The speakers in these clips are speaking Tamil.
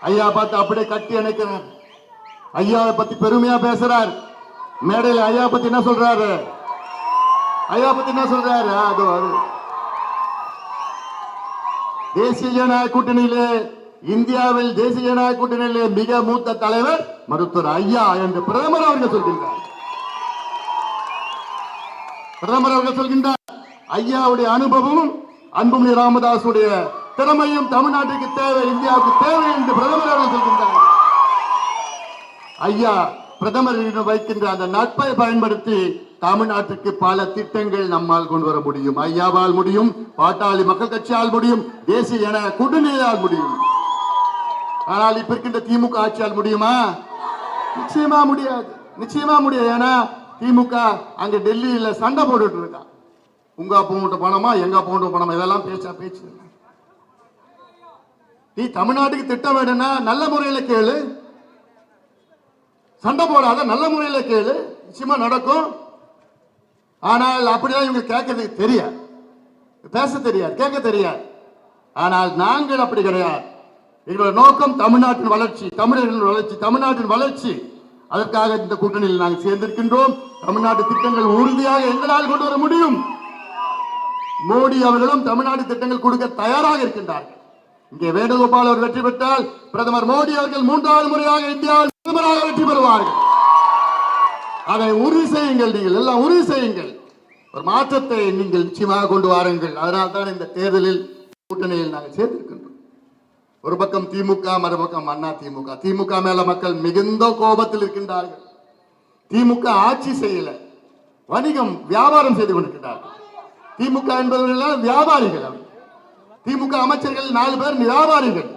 ஐயா பார்த்து அப்படியே கட்டி அணைக்கிறார். ஐயாவை பத்தி பெருமையா பேசுறார். மேடையில் ஐயா பத்தி என்ன சொல்றாரு? ஐயா பத்தி என்ன சொல்றாரு? அதோ அது. தேசிய ஜனநாயக கூட்டணியிலே இந்தியாவில் தேசிய ஜனநாயக கூட்டணியிலே மிக மூத்த தலைவர் மருத்துவர் ஐயா என்று பிரதமர் அவர்கள் சொல்கின்றார். பிரதமர் அவர்கள் சொல்கின்றார் ஐயாவுடைய அனுபவமும் அன்புமணி ராமதாசுடைய திறமையும் தமிழ்நாட்டுக்கு தேவை இந்தியாவுக்கு தேவை என்று பிரதமர் அவர்கள் சொல்கின்றார். ஐயா பிரதமர் வைக்கின்ற அந்த நட்பை பயன்படுத்தி தமிழ்நாட்டுக்கு பல திட்டங்கள் நம்மால் கொண்டு வர முடியும். ஐயாவால் முடியும் பாட்டாளி மக்கள் கட்சியால் முடியும் தேசிய என கூட்டணியால் முடியும். ஆனால் இப்ப இருக்கின்ற திமுக ஆட்சியால் முடியுமா? நிச்சயமா முடியாது. நிச்சயமா முடியாது. ஏன்னா திமுக அங்க டெல்லியில சண்டை போட்டுட்டு இருக்கா. உங்க அப்பா பணமா எங்க அப்பா பணமா? இதெல்லாம் பேச்சா பேச்சு. நீ தமிழ்நாட்டுக்கு திட்டம் வேணும்னா நல்ல முறையில கேளு. சண்டை போடாத நல்ல முறையில கேளு. நிச்சயமா நடக்கும். ஆனால் அப்படிதான் இவங்க கேட்கறதுக்கு தெரியாது. பேச தெரியாது கேட்க தெரியாது. ஆனால் நாங்கள் அப்படி கிடையாது. எங்களோட நோக்கம் தமிழ்நாட்டின் வளர்ச்சி தமிழர்களின் வளர்ச்சி தமிழ்நாட்டின் வளர்ச்சி. அதற்காக இந்த கூட்டணியில் நாங்கள் சேர்ந்திருக்கின்றோம். தமிழ்நாட்டு திட்டங்கள் உறுதியாக எங்களால் கொண்டு வர முடியும். மோடி அவர்களும் தமிழ்நாடு திட்டங்கள் கொடுக்க தயாராக இருக்கின்றார்கள். இங்கே வேணுகோபால் அவர் வெற்றி பெற்றால் பிரதமர் மோடி அவர்கள் மூன்றாவது முறையாக இந்தியாவில் பிரதமராக வெற்றி பெறுவார்கள். அதை உறுதி செய்யுங்கள் நீங்கள் எல்லாம் உறுதி செய்யுங்கள். ஒரு மாற்றத்தை நீங்கள் நிச்சயமாக கொண்டு வாருங்கள். அதனால் தான் இந்த தேர்தலில் கூட்டணியில் நாங்கள் சேர்த்திருக்கின்றோம் ஒரு பக்கம் திமுக மறுபக்கம் அண்ணா திமுக. திமுக மேல மக்கள் மிகுந்த கோபத்தில் இருக்கின்றார்கள். திமுக ஆட்சி செய்யல. வணிகம் வியாபாரம் செய்து கொண்டிருக்கிறார்கள் திமுக என்பவர்கள் வியாபாரிகள் அவர்கள். திமுக அமைச்சர்கள் நாலு பேர் நிராபாரிகள்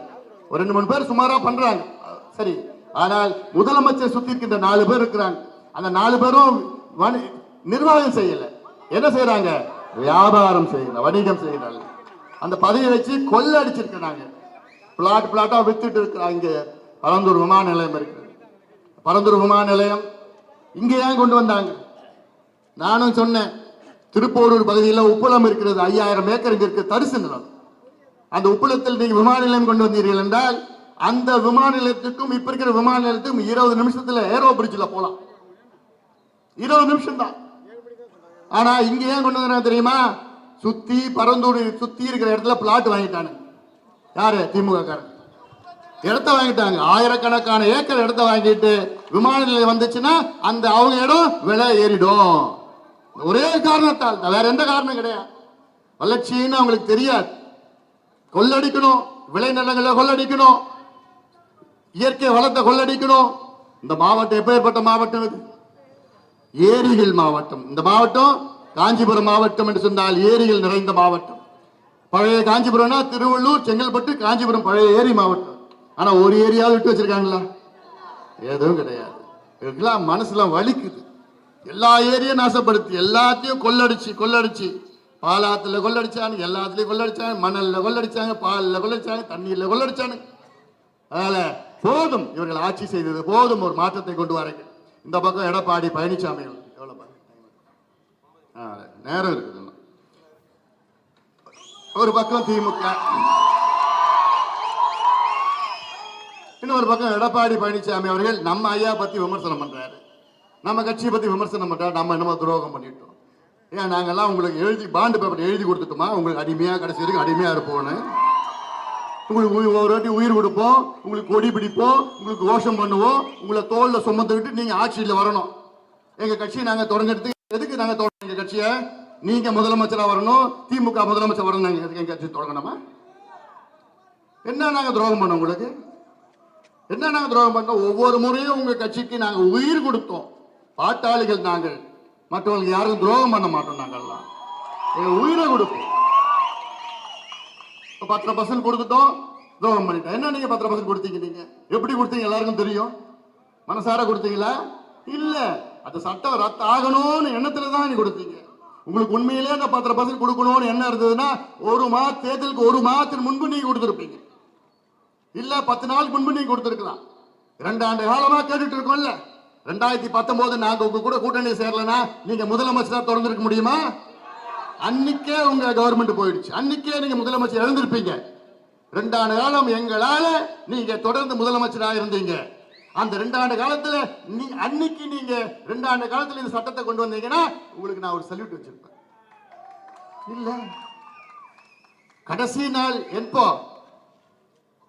ஒரு ரெண்டு மூணு பேர் சுமாரா பண்றாங்க. சரி ஆனால் முதலமைச்சர் சுத்தி இருக்கின்ற நாலு பேர் இருக்கிறாங்க. அந்த நாலு பேரும் வணி- நிர்வாகம் செய்யல. என்ன செய்யறாங்க? வியாபாரம் செய்யல வணிகம் செய்யறாங்க. அந்த பதவியை வச்சு கொள்ள அடிச்சிருக்கிறாங்க பிளாட் பிளாட்டா வித்துட்டு இருக்கிறாங்க பரந்தூர் விமான நிலையம் இருக்கு பரந்தூர் விமான நிலையம் இங்க ஏன் கொண்டு வந்தாங்க? நானும் சொன்னேன் திருப்போரூர் பகுதியில் உப்பளம் இருக்கிறது ஐயாயிரம் ஏக்கர் இங்க இருக்கு தரிசு நிலம். அந்த உப்புளத்தில் நீங்க விமான நிலையம் கொண்டு வந்தீர்கள் என்றால் அந்த விமான நிலையத்துக்கும் இப்ப இருக்கிற விமான நிலையத்துக்கும் இருபது நிமிஷத்துல ஏரோ பிரிட்ஜில் போலாம். இருபது நிமிஷம் தான் ஆனா இங்க ஏன் கொண்டு வந்தா தெரியுமா? சுத்தி பரந்தூர் சுத்தி இருக்கிற இடத்துல பிளாட் வாங்கிட்டானு யாரு? திமுக காரன். இடத்த வாங்கிட்டாங்க. ஆயிரக்கணக்கான ஏக்கர் இடத்த வாங்கிட்டு விமான நிலையம் வந்துச்சுன்னா அந்த அவங்க இடம் விலை ஏறிடும். ஒரே காரணத்தால் வேற எந்த காரணம் கிடையாது. வளர்ச்சின்னு அவங்களுக்கு தெரியாது. கொள்ளடிக்கணும். விளைநிலங்களை கொள்ளடிக்கணும். இயற்கை வளத்தை கொள்ளடிக்கணும். இந்த மாவட்டம் எப்பேற்பட்ட மாவட்டம் இது? ஏரிகள் மாவட்டம். இந்த மாவட்டம் காஞ்சிபுரம் மாவட்டம் என்று சொன்னால் ஏரிகள் நிறைந்த மாவட்டம். பழைய காஞ்சிபுரம்னா திருவள்ளூர் செங்கல்பட்டு காஞ்சிபுரம் பழைய ஏரி மாவட்டம். ஆனா ஒரு ஏரியாவது விட்டு வச்சிருக்காங்களா? எதுவும் கிடையாது. இதுக்கெல்லாம் மனசுல வலிக்குது. எல்லா ஏரியும் நாசப்படுத்தி எல்லாத்தையும் கொள்ளடிச்சு கொள்ளடிச்சு. பாலாத்துல கொள்ளடிச்சாங்க எல்லாத்துலயும் கொள்ளடிச்சாங்க மணல்ல கொள்ளடிச்சாங்க பாலில் கொள்ளடிச்சாங்க தண்ணீர்ல கொள்ளடிச்சாங்க. அதனால போதும் இவர்கள் ஆட்சி செய்தது போதும் ஒரு மாற்றத்தை கொண்டு வரங்க இந்த பக்கம் எடப்பாடி பழனிசாமி எவ்வளோ ஆ, நேரம் இருக்குது ஒரு பக்கம் திமுக. இன்னொரு பக்கம் எடப்பாடி பழனிசாமி அவர்கள் நம்ம ஐயா பத்தி விமர்சனம் பண்றாரு. நம்ம கட்சியை பத்தி விமர்சனம் பண்றாரு. நம்ம என்னமோ துரோகம் பண்ணிட்டோம். ஏன் நாங்கள்லாம் உங்களுக்கு எழுதி பாண்டு பேப்பர் எழுதி கொடுத்துட்டோமா? உங்களுக்கு அடிமையாக கடைசி வரைக்கும் அடிமையாக இருப்போம்னு. உங்களுக்கு ஒரு வாட்டி உயிர் கொடுப்போம் உங்களுக்கு கொடி பிடிப்போம் உங்களுக்கு கோஷம் பண்ணுவோம் உங்களை தோலில் சுமந்துக்கிட்டு நீங்கள் ஆட்சியில் வரணும். எங்கள் கட்சியை நாங்கள் தொடங்கிறதுக்கு எதுக்கு நாங்கள் தொடங்க எங்கள் கட்சியை? நீங்கள் முதலமைச்சராக வரணும் திமுக முதலமைச்சர் வரணும் நாங்கள் எதுக்கு எங்கள் கட்சி தொடங்கணுமா? என்ன நாங்கள் துரோகம் பண்ணோம் உங்களுக்கு? என்ன நாங்கள் துரோகம் பண்ணோம்? ஒவ்வொரு முறையும் உங்கள் கட்சிக்கு நாங்கள் உயிர் கொடுத்தோம். பாட்டாளிகள் நாங்கள். மற்றவங்களுக்கு யாரும் துரோகம் பண்ண மாட்டோம் நாங்கள்லாம் எங்கள் உயிரை கொடுப்போம். இப்போ பத்தரை பர்சன்ட் கொடுத்துட்டோம் துரோகம் பண்ணிட்டோம். என்ன நீங்கள் பத்தரை பர்சன்ட் கொடுத்தீங்க நீங்கள் எப்படி கொடுத்தீங்க எல்லாருக்கும் தெரியும்? மனசார கொடுத்தீங்களா? இல்லை. அந்த சட்டம் ரத்து ஆகணும்னு எண்ணத்தில் தான் நீ கொடுத்தீங்க. உங்களுக்கு உண்மையிலே அந்த பத்தரை பர்சன்ட் கொடுக்கணும்னு என்ன இருந்ததுன்னா ஒரு மாத தேர்தலுக்கு ஒரு மாதத்துக்கு முன்பு நீங்கள் கொடுத்துருப்பீங்க. இல்லை பத்து நாளுக்கு முன்பு நீங்கள் கொடுத்துருக்கலாம். ரெண்டு ஆண்டு காலமாக கேட்டுட்டு இருக்கோம்ல. ரெண்டாயிரத்தி பத்தொன்பது நாங்க உங்க கூட கூட்டணி சேரலனா நீங்க முதலமைச்சரா தொடர்ந்துருக்க முடியுமா? அன்னைக்கே உங்க கவர்மெண்ட் போயிடுச்சு. அன்னைக்கே நீங்க முதலமைச்சர் எழுந்திருப்பீங்க ரெண்டாண்டு காலம் எங்களால நீங்க தொடர்ந்து முதலமைச்சராக இருந்தீங்க. அந்த ரெண்டாண்டு காலத்துல நீ அன்னைக்கு நீங்க ரெண்டாண்டு காலத்துல இந்த சட்டத்தை கொண்டு வந்தீங்கன்னா உங்களுக்கு நான் ஒரு சல்யூட் வச்சிருப்பேன். இல்ல. கடைசி நாள் எப்போ?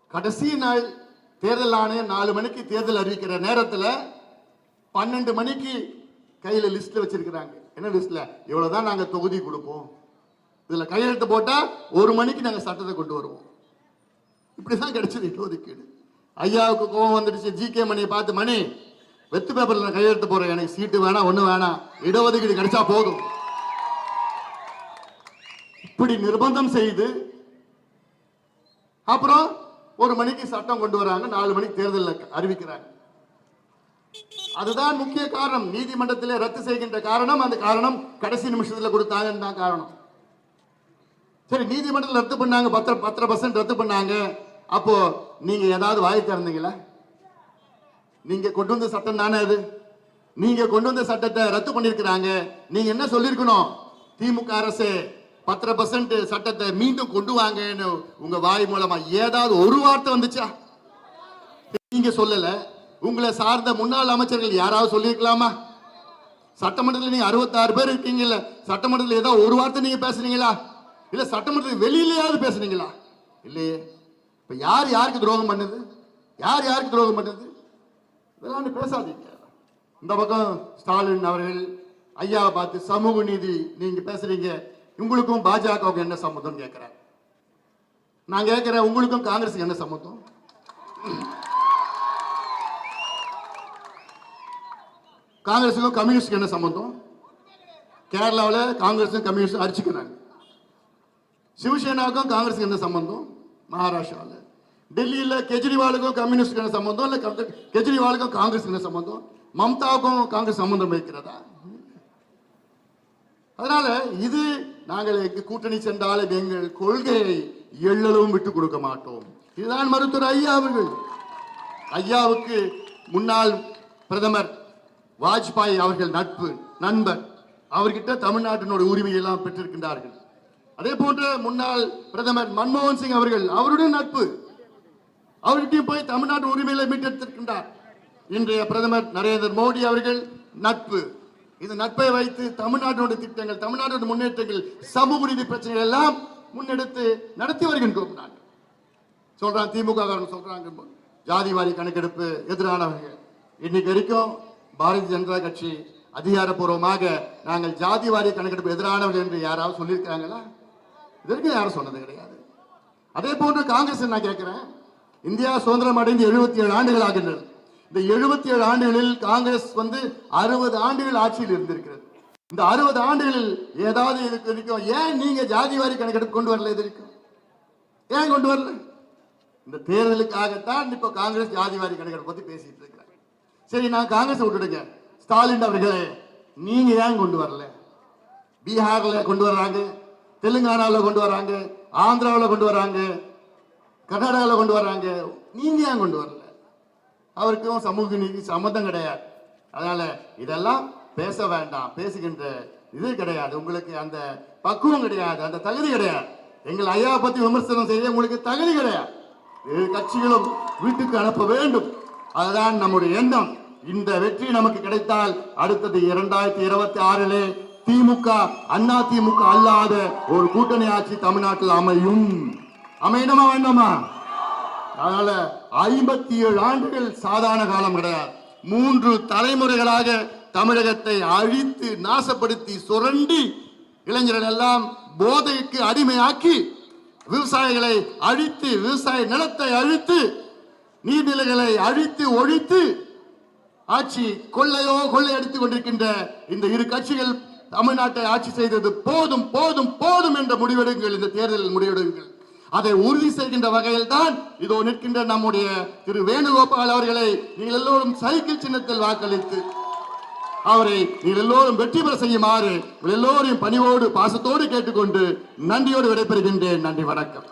கடைசி நாள் தேர்தல் ஆணையம் நாலு மணிக்கு தேர்தல் அறிவிக்கிற நேரத்துல பன்னெண்டு மணிக்கு கையில் லிஸ்ட்ல வச்சிருக்கிறாங்க. என்ன லிஸ்ட்ல இவ்வளவுதான் நாங்க தொகுதி கொடுப்போம். இதுல கையெழுத்து போட்டா ஒரு மணிக்கு நாங்க சட்டத்தை கொண்டு வருவோம். இப்படிதான் கிடைச்சது இடஒதுக்கீடு ஐயாவுக்கு கோபம் வந்துடுச்சு. ஜி கே மணியை பார்த்து மணி வெத்து பேப்பர்ல நான் கையெழுத்து போறேன் எனக்கு சீட்டு வேணாம் ஒண்ணு வேணாம். இடஒதுக்கீடு கிடைச்சா போதும். இப்படி நிர்பந்தம் செய்து அப்புறம் ஒரு மணிக்கு சட்டம் கொண்டு வராங்க. நாலு மணிக்கு தேர்தல் அறிவிக்கிறாங்க. அதுதான் முக்கிய காரணம். நீதிமன்றத்திலே ரத்து செய்கின்ற காரணம் அந்த காரணம் கடைசி நிமிஷத்தில் கொடுத்தாங்கன்னு தான் காரணம். சரி நீதிமன்றத்தில் ரத்து பண்ணாங்க பத்து பத்தரை பர்சன்ட் ரத்து பண்ணாங்க. அப்போ நீங்க ஏதாவது வாய் திறந்தீங்களா? நீங்க கொண்டு வந்த சட்டம் தானே அது? நீங்க கொண்டு வந்த சட்டத்தை ரத்து பண்ணிருக்கிறாங்க. நீங்க என்ன சொல்லிருக்கணும்? திமுக அரசு பத்தரை பர்சன்ட் சட்டத்தை மீண்டும் கொண்டு வாங்கன்னு உங்க வாய் மூலமா ஏதாவது ஒரு வார்த்தை வந்துச்சா? நீங்க சொல்லல. உங்களை சார்ந்த முன்னாள் அமைச்சர்கள் யாராவது சொல்லியிருக்கலாமா? சட்டமன்றத்தில் நீங்க அறுபத்தாறு பேர் இருக்கீங்கல்ல சட்டமன்றத்தில் ஏதோ ஒரு வார்த்தை நீங்க பேசுனீங்களா? இல்ல சட்டமன்றத்துக்கு வெளியிலயாவது பேசுனீங்களா? இல்லையே. இப்ப யார் யாருக்கு துரோகம் பண்ணுது? யார் யாருக்கு துரோகம் பண்ணுது? இதெல்லாம் பேசாதீங்க. இந்த பக்கம் ஸ்டாலின் அவர்கள் ஐயா பார்த்து சமூக நீதி நீங்க பேசுறீங்க. உங்களுக்கும் பாஜகவுக்கு என்ன சம்மந்தம் கேட்கிறேன் நான் கேட்கிறேன் உங்களுக்கும் காங்கிரஸுக்கு என்ன சம்மந்தம்? காங்கிரஸுக்கும் கம்யூனிஸ்டுக்கு என்ன சம்பந்தம்? கேரளாவில் காங்கிரஸும் கம்யூனிஸ்டும் அடிச்சுக்கிறாங்க. சிவசேனாவுக்கும் காங்கிரஸுக்கு என்ன சம்பந்தம்? மகாராஷ்டிராவில். டெல்லியில் கெஜ்ரிவாலுக்கும் கம்யூனிஸ்டுக்கு என்ன சம்பந்தம்? இல்லை கெஜ்ரிவாலுக்கும் காங்கிரஸுக்கு என்ன சம்பந்தம்? மம்தாவுக்கும் காங்கிரஸ் சம்பந்தம் இருக்கிறதா? அதனால இது நாங்கள் கூட்டணி சென்றாலும் எங்கள் கொள்கையை எள்ளளவும் விட்டு கொடுக்க மாட்டோம். இதுதான் மருத்துவர் ஐயா அவர்கள். ஐயாவுக்கு முன்னாள் பிரதமர் வாஜ்பாய் அவர்கள் நட்பு நண்பர். அவர்கிட்ட தமிழ்நாட்டினோட உரிமையெல்லாம் பெற்றிருக்கின்றார்கள். அதே போன்ற முன்னாள் பிரதமர் மன்மோகன் சிங் அவர்கள் அவருடைய நட்பு. அவர்கிட்டயும் போய் தமிழ்நாட்டு உரிமையில மீட்டெடுத்திருக்கின்றார். இன்றைய பிரதமர் நரேந்திர மோடி அவர்கள் நட்பு. இந்த நட்பை வைத்து தமிழ்நாட்டினுடைய திட்டங்கள் தமிழ்நாட்டோட முன்னேற்றங்கள் சமூக நீதி பிரச்சனைகள் எல்லாம் முன்னெடுத்து நடத்தி வருகின்றோம் நாங்கள். சொல்றான் திமுக காரங்க சொல்றாங்க ஜாதிவாரி கணக்கெடுப்பு எதிரானவர்கள். இன்னைக்கு வரைக்கும் பாரதிய ஜனதா கட்சி அதிகாரப்பூர்வமாக நாங்கள் ஜாதிவாரி கணக்கெடுப்பு எதிரானவர்கள் என்று யாராவது சொல்லியிருக்கிறாங்களா? இதற்கு யாரும் சொன்னது கிடையாது. அதே போன்று காங்கிரஸ் நான் கேட்கிறேன்? இந்தியா சுதந்திரம் அடைந்து எழுபத்தி ஏழு ஆண்டுகள் ஆகின்றது இந்த எழுபத்தி ஏழு ஆண்டுகளில் காங்கிரஸ் வந்து அறுபது ஆண்டுகள் ஆட்சியில் இருந்திருக்கிறது. இந்த அறுபது ஆண்டுகளில் ஏதாவது இதுக்கு இருக்கும் ஏன் நீங்க ஜாதிவாரி கணக்கெடுப்பு கொண்டு வரல இது வரைக்கும்? ஏன் கொண்டு வரல? இந்த தேர்தலுக்காகத்தான் இப்ப காங்கிரஸ் ஜாதிவாரி கணக்கெடுப்பு பத்தி பேசிட்டு இருக்கு சரி நான் காங்கிரஸ் விட்டுடுங்க. ஸ்டாலின் அவர்களே நீங்க ஏன் கொண்டு வரல? பீகார்ல கொண்டு வர்றாங்க தெலுங்கானாவில் கொண்டு வர்றாங்க ஆந்திராவில் கொண்டு வர்றாங்க கர்நாடகாவில் கொண்டு வர்றாங்க. நீங்க ஏன் கொண்டு வரல? அவருக்கும் சமூக நீதி சம்மந்தம் கிடையாது. அதனால இதெல்லாம் பேச வேண்டாம். பேசுகின்ற இது கிடையாது. உங்களுக்கு அந்த பக்குவம் கிடையாது. அந்த தகுதி கிடையாது. எங்கள் ஐயா பத்தி விமர்சனம் செய்ய உங்களுக்கு தகுதி கிடையாது. கட்சிகளும் வீட்டுக்கு அனுப்ப வேண்டும். அதுதான் நம்முடைய எண்ணம். இந்த வெற்றி நமக்கு கிடைத்தால் அடுத்தது இரண்டாயிரத்தி இருபத்தி ஆறிலே திமுக அண்ணா திமுக அல்லாத ஒரு கூட்டணி ஆட்சி தமிழ்நாட்டில் அமையும். அமையணுமா வேண்டாமா? அதனால ஐம்பத்தி ஏழு ஆண்டுகள் சாதாரண காலம் கிடையாது. மூன்று தலைமுறைகளாக தமிழகத்தை அழித்து நாசப்படுத்தி சுரண்டி இளைஞர்கள் எல்லாம் போதைக்கு அடிமையாக்கி விவசாயிகளை அழித்து விவசாய நிலத்தை அழித்து நீர்நிலைகளை அழித்து ஒழித்து ஆட்சி கொள்ளையோ கொள்ளை அடித்துக் கொண்டிருக்கின்ற இந்த இரு கட்சிகள் தமிழ்நாட்டை ஆட்சி செய்தது போதும் போதும் போதும் என்ற முடிவெடுங்கள். இந்த தேர்தலில் முடிவெடுங்கள். அதை உறுதி செய்கின்ற வகையில் தான் இதோ நிற்கின்ற நம்முடைய திரு வேணுகோபால் அவர்களை நீங்கள் எல்லோரும் சைக்கிள் சின்னத்தில் வாக்களித்து அவரை நீங்கள் எல்லோரும் வெற்றி பெற செய்யுமாறு எல்லோரையும் பணிவோடு பாசத்தோடு கேட்டுக்கொண்டு நன்றியோடு விடைபெறுகின்றேன். நன்றி வணக்கம்.